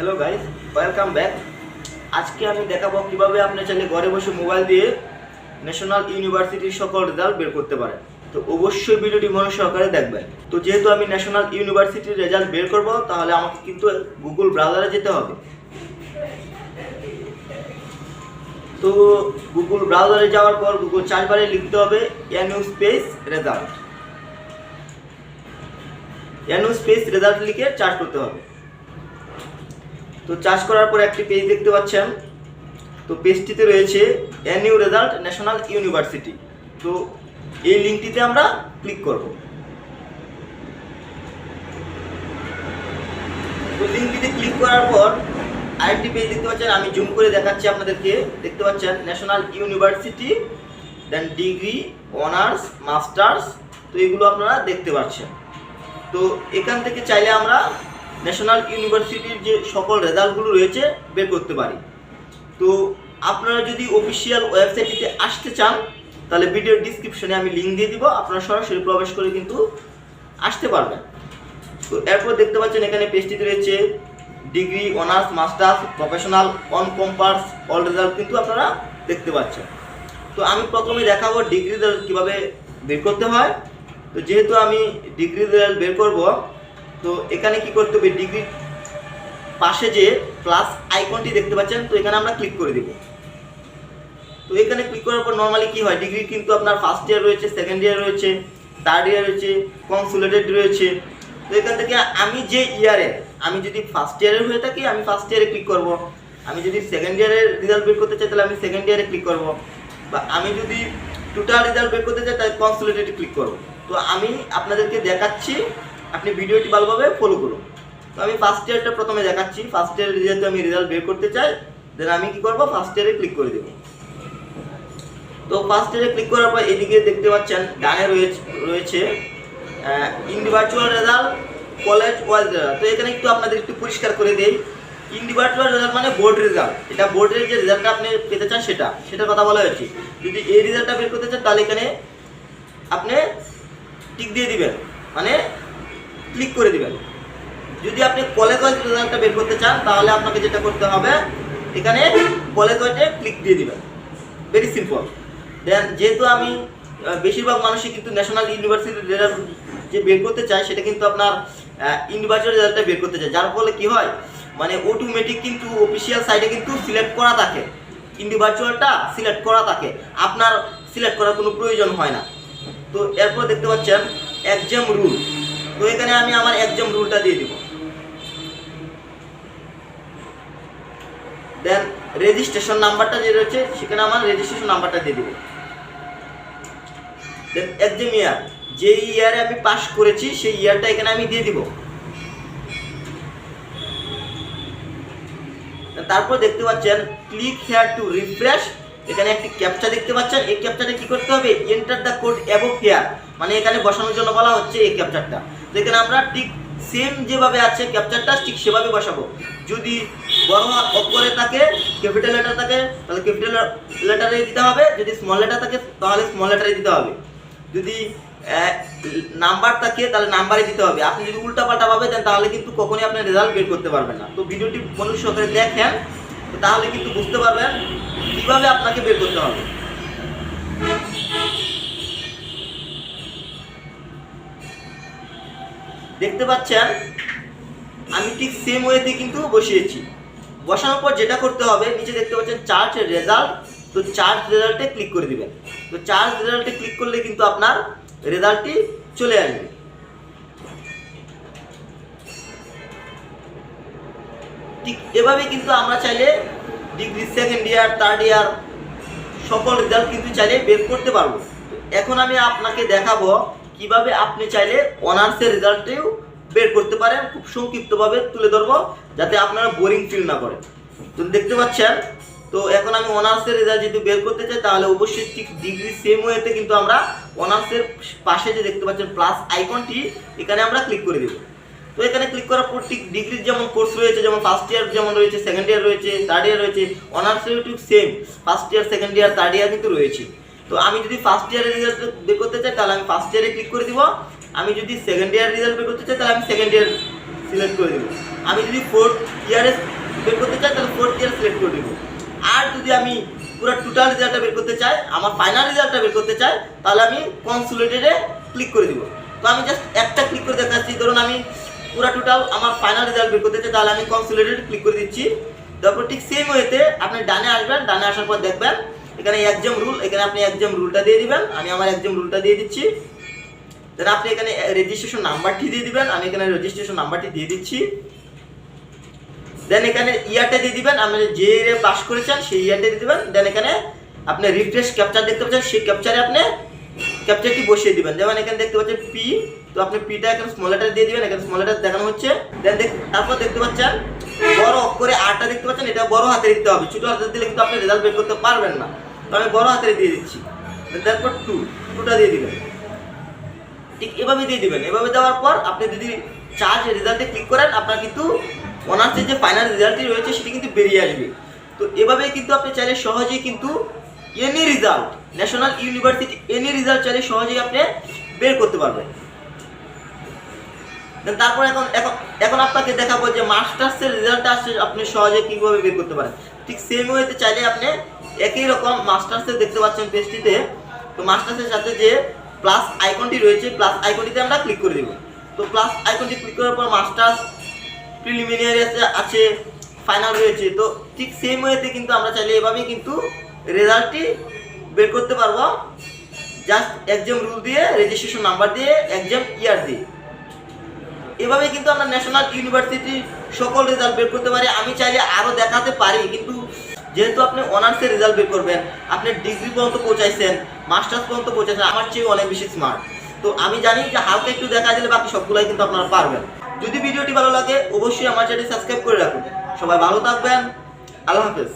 Hello guys welcome back আজকে আমি দেখাবো কীভাবে আপনি চাইলে ঘরে বসে মোবাইল দিয়ে ন্যাশনাল ইউনিভার্সিটির সকল রেজাল্ট বের করতে পারেন। তো অবশ্যই ভিডিওটি মনে সহকারে দেখবেন। তো যেহেতু আমি ন্যাশনাল ইউনিভার্সিটির রেজাল্ট বের করব, তাহলে আমাকে কিন্তু গুগল ব্রাউজারে যেতে হবে। তো গুগল ব্রাউজারে যাওয়ার পর গুগল চার্জ বারে লিখতে হবে N U space result N U space result লিখে চার্জ করতে হবে। তো চার্জ করার পর একটি পেজ দেখতে পাচ্ছেন। তো পেজটিতে রয়েছে এনইউ রেজাল্ট ন্যাশনাল ইউনিভার্সিটি তো এই লিঙ্কটিতে আমরা ক্লিক করব। তো লিঙ্কটিতে ক্লিক করার পর আরেকটি পেজ দেখতে পাচ্ছেন। আমি জুম করে দেখাচ্ছি আপনাদেরকে। দেখতে পাচ্ছেন national university then degree honours masters তো এগুলো আপনারা দেখতে পাচ্ছেন। তো এখান থেকে চাইলে আমরা ন্যাশনাল ইউনিভার্সিটির যে সকল রেজাল্টগুলো রয়েছে, বের করতে পারি। তো আপনারা যদি অফিসিয়াল ওয়েবসাইটটিতে আসতে চান, তাহলে ভিডিওর ডিসক্রিপশনে আমি লিঙ্ক দিয়ে দিব। আপনারা সরাসরি প্রবেশ করে কিন্তু আসতে পারবেন। তো এরপর দেখতে পাচ্ছেন এখানে পেজটিতে রয়েছে degree honours masters professional on compares all result কিন্তু আপনারা দেখতে পাচ্ছেন। তো আমি প্রথমে দেখাবো ডিগ্রি রেজাল্ট কীভাবে বের করতে হয়। তো যেহেতু আমি ডিগ্রি রেজাল্ট বের করব তো এখানে কি করতে হবে? ডিগ্রি পাশে যে প্লাস আইকনটি দেখতে পাচ্ছেন, তো এখানে আমরা ক্লিক করে দিব। তো এখানে ক্লিক করার পর নর্মালি কি হয়? ডিগ্রি কিন্তু আপনার ফার্স্ট ইয়ার রয়েছে সেকেন্ড ইয়ার রয়েছে থার্ড ইয়ার রয়েছে কনসুলেটেড রয়েছে। তো এখান থেকে আমি যে ইয়ারে আমি যদি ফার্স্ট ইয়ারের হয়ে থাকি, আমি ফার্স্ট ইয়ারে ক্লিক করব। আমি যদি সেকেন্ড ইয়ারের রেজাল্ট বের করতে চাই, তাহলে আমি সেকেন্ড ইয়ারে ক্লিক করব। বা আমি যদি টোটাল রেজাল্ট বের করতে চাই, তাহলে কনসুলেটেড ক্লিক করব। তো আমি আপনাদেরকে দেখাচ্ছি আপনি ভিডিওটি ভালোভাবে ফলো করুন। তো আমি ফার্স্ট ইয়ারটা প্রথমে দেখাচ্ছি। ফার্স্ট ইয়ার যেহেতু আমি রেজাল্ট বের করতে চাই দেন আমি কি করব? ফার্স্ট ইয়ারে ক্লিক করে দেবো। তো ফার্স্ট ইয়ারে ক্লিক করার পর এদিকে দেখতে পাচ্ছেন ডানে রয়েছে রয়েছে individual result college wise result তো এখানে একটু আপনাদের একটু পরিষ্কার করে দেই। ইন্ডিভিজুয়াল রেজাল্ট মানে বোর্ড রেজাল্ট এটা বোর্ডের যে রেজাল্টটা আপনি পেতে চান সেটা। সেটার কথা বলা হয়েছে। যদি এই রেজাল্টটা বের করতে চান, তাহলে এখানে আপনি টিক দিয়ে দিবেন। মানে ক্লিক করে দিবেন। যদি আপনি কলেজ ওয়াইজ রেজাল্টটা বের করতে চান, তাহলে আপনাকে যেটা করতে হবে, এখানে কলেজ ওয়াইজে ক্লিক দিয়ে দিবেন। ভেরি সিম্পল দেন যেহেতু আমি বেশিরভাগ মানুষই কিন্তু ন্যাশনাল ইউনিভার্সিটির রেজাল্ট যে বের করতে চায়, সেটা কিন্তু আপনার ইন্ডিভিজুয়াল রেজাল্টটা বের করতে চায়। যার ফলে কি হয় মানে অটোমেটিক কিন্তু অফিসিয়াল সাইটে কিন্তু সিলেক্ট করা থাকে। ইন্ডিভিজুয়ালটা সিলেক্ট করা থাকে। আপনার সিলেক্ট করার কোনো প্রয়োজন হয় না। তো এরপর দেখতে পাচ্ছেন এক্সাম রুল তো এখানে আমি আমার এক্সাম রুলটা দিয়ে দিব। দেন রেজিস্ট্রেশন নাম্বারটা যে রয়েছে, সেখানে আমার রেজিস্ট্রেশন নাম্বারটা দিয়ে দিব। দেন এক্সাম ইয়ার যে ইয়ারে আমি পাস করেছি, সেই ইয়ারটা এখানে আমি দিয়ে দিব। তারপর দেখতে পাচ্ছেন ক্লিক হেয়ার টু রিফ্রেশ এখানে একটি ক্যাপচা দেখতে পাচ্ছেন। এই ক্যাপচাটা কি করতে হবে? Enter the code above here মানে এখানে বসানোর জন্য বলা হচ্ছে এই ক্যাপচারটা তো এখানে আমরা ঠিক সেম যেভাবে আছে ক্যাপচারটা ঠিক সেভাবে বসাবো। যদি বড় অক্ষরে থাকে ক্যাপিটাল লেটার থাকে, তাহলে ক্যাপিটাল লেটারে দিতে হবে। যদি স্মল লেটার থাকে, তাহলে স্মল লেটারে দিতে হবে। যদি নাম্বার থাকে, তাহলে নাম্বারে দিতে হবে। আপনি যদি উল্টা পাল্টা ভাবে দেন তাহলে কিন্তু কখনোই আপনি রেজাল্ট বের করতে পারবেন না। তো ভিডিওটি মনোযোগ সহকারে দেখেন তাহলে কিন্তু বুঝতে পারবেন কীভাবে আপনাকে বের করতে হবে। দেখতে পাচ্ছেন, আমি ঠিক সেম ওয়েতে কিন্তু বসিয়েছি। বসানোর পর যেটা করতে হবে, নিচে দেখতে পাচ্ছেন চার্জ রেজাল্ট তো চার্জ রেজাল্টে ক্লিক করে দিবেন। তো চার্জ রেজাল্টে ক্লিক করলে কিন্তু আপনার রেজাল্টটি চলে আসবে। ঠিক এভাবে কিন্তু আমরা চাইলে degree second year third year সকল রেজাল্ট কিন্তু চাইলে বের করতে পারব। এখন আমি আপনাকে দেখাবো কীভাবে আপনি চাইলে অনার্সের রেজাল্টেও বের করতে পারেন, খুব সংক্ষিপ্তভাবে তুলে ধরবো, যাতে আপনারা বোরিং ফিল না করেন। তো দেখতে পাচ্ছেন, তো এখন আমি অনার্সের রেজাল্ট যদি বের করতে চাই, তাহলে অবশ্যই ঠিক ডিগ্রি সেম ওয়েতে কিন্তু আমরা অনার্সের পাশে যে দেখতে পাচ্ছেন প্লাস আইকনটি এখানে আমরা ক্লিক করে দেবো। তো এখানে ক্লিক করার পর ঠিক ডিগ্রির যেমন কোর্স রয়েছে, যেমন ফার্স্ট ইয়ার যেমন রয়েছে সেকেন্ড ইয়ার রয়েছে থার্ড ইয়ার রয়েছে অনার্সের ঠিক same first year second year third year কিন্তু রয়েছে। তো আমি যদি ফার্স্ট ইয়ারের রেজাল্ট বের করতে চাই, তাহলে আমি ফার্স্ট ইয়ারে ক্লিক করে দিব। আমি যদি সেকেন্ড ইয়ার রেজাল্ট বের করতে চাই, তাহলে আমি সেকেন্ড ইয়ার সিলেক্ট করে দেবো। আমি যদি ফোর্থ ইয়ারে বের করতে চাই, তাহলে ফোর্থ ইয়ার সিলেক্ট করে দেবো। আর যদি আমি পুরো টোটাল রেজাল্টটা বের করতে চাই, আমার ফাইনাল রেজাল্টটা বের করতে চাই, তাহলে আমি কনসুলেটেডে ক্লিক করে দিব। তো আমি জাস্ট একটা ক্লিক করে দেখাচ্ছি। ধরুন আমি পুরো টোটাল আমার ফাইনাল রেজাল্ট বের করতে চাই, তাহলে আমি কনসুলেটেড ক্লিক করে দিচ্ছি। তারপর ঠিক সেম ওয়েতে আপনি ডানে আসবেন, ডানে আসার পর দেখবেন এখানে এক্সাম রুল এখানে আপনি এক্সাম রুলটা দিয়ে দিবেন। আমি আমার এক্সাম রুলটা দিয়ে দিচ্ছি। দেন আপনি এখানে রেজিস্ট্রেশন নাম্বারটি দিয়ে দিবেন। আমি এখানে রেজিস্ট্রেশন নাম্বারটি দিয়ে দিচ্ছি। দেন এখানে ইয়ারটা দিয়ে দিবেন। আপনি যে ইয়ারে পাস করেছেন, সেই ইয়ারটা দিয়ে দিবেন। দেন এখানে আপনি রিফ্রেশ ক্যাপচার দেখতে পাচ্ছেন। সেই ক্যাপচারে আপনি ক্যাপচারটি বসিয়ে দিবেন। যেমন এখানে দেখতে পাচ্ছেন পি তো আপনি পিটা এখানে স্মল লেটার দিয়ে দিবেন। এখানে স্মল লেটার দেখানো হচ্ছে। দেন তারপর দেখতে পাচ্ছেন, বড় অক্ষরে আরটা দেখতে পাচ্ছেন। এটা বড় হাতে দিতে হবে। ছোট হাতে দিলে কিন্তু আপনি রেজাল্ট বের করতে পারবেন না। আমি বড় হাতে দিয়ে দিচ্ছি। তারপর টু, টুটা দিয়ে দিবেন। ঠিক এভাবে দিয়ে দিবেন। এভাবে দেওয়ার পর আপনি যদি চার্জ রেজাল্টে ক্লিক করেন, আপনার কিন্তু অনার্সের যে ফাইনাল রেজাল্টটি রয়েছে, সেটি কিন্তু বেরিয়ে আসবে। তো এভাবে কিন্তু আপনি চাইলে সহজেই কিন্তু any result national university any result চাইলে সহজেই আপনি বের করতে পারবেন। তারপর এখন এখন আপনাকে দেখাবো যে মাস্টার্সের রেজাল্টটা আসছে আপনি সহজে কীভাবে বের করতে পারেন। ঠিক সেম ওয়েতে চাইলে আপনি একই রকম মাস্টার্সের দেখতে পাচ্ছেন পেজটিতে তো মাস্টার্সের সাথে যে প্লাস আইকনটি রয়েছে প্লাস আইকনটিতে আমরা ক্লিক করে দেব। তো প্লাস আইকনটি ক্লিক করার পর মাস্টার্স প্রিলিমিনারি আছে ফাইনাল রয়েছে। তো ঠিক সেম ওয়েতে কিন্তু আমরা চাইলে এভাবেই কিন্তু রেজাল্টটি বের করতে পারব। জাস্ট এক্সাম রুল দিয়ে রেজিস্ট্রেশন নাম্বার দিয়ে এক্সাম ইয়ার দিয়ে। এভাবে কিন্তু আমরা ন্যাশনাল ইউনিভার্সিটির সকল রেজাল্ট বের করতে পারি। আমি চাইলে আরও দেখাতে পারি, কিন্তু যেহেতু আপনি অনার্সের রেজাল্ট বের করবেন, আপনি ডিগ্রি পর্যন্ত পৌঁছাইছেন মাস্টার্স পর্যন্ত পৌঁছাইছেন, আমার চেয়ে অনেক বেশি স্মার্ট তো আমি জানি যে হালকা একটু দেখা দিলে বাকি সবগুলোই কিন্তু আপনারা পারবেন। যদি ভিডিওটি ভালো লাগে, অবশ্যই আমার চ্যানেল সাবস্ক্রাইব করে রাখুন। সবাই ভালো থাকবেন। আল্লাহ হাফেজ।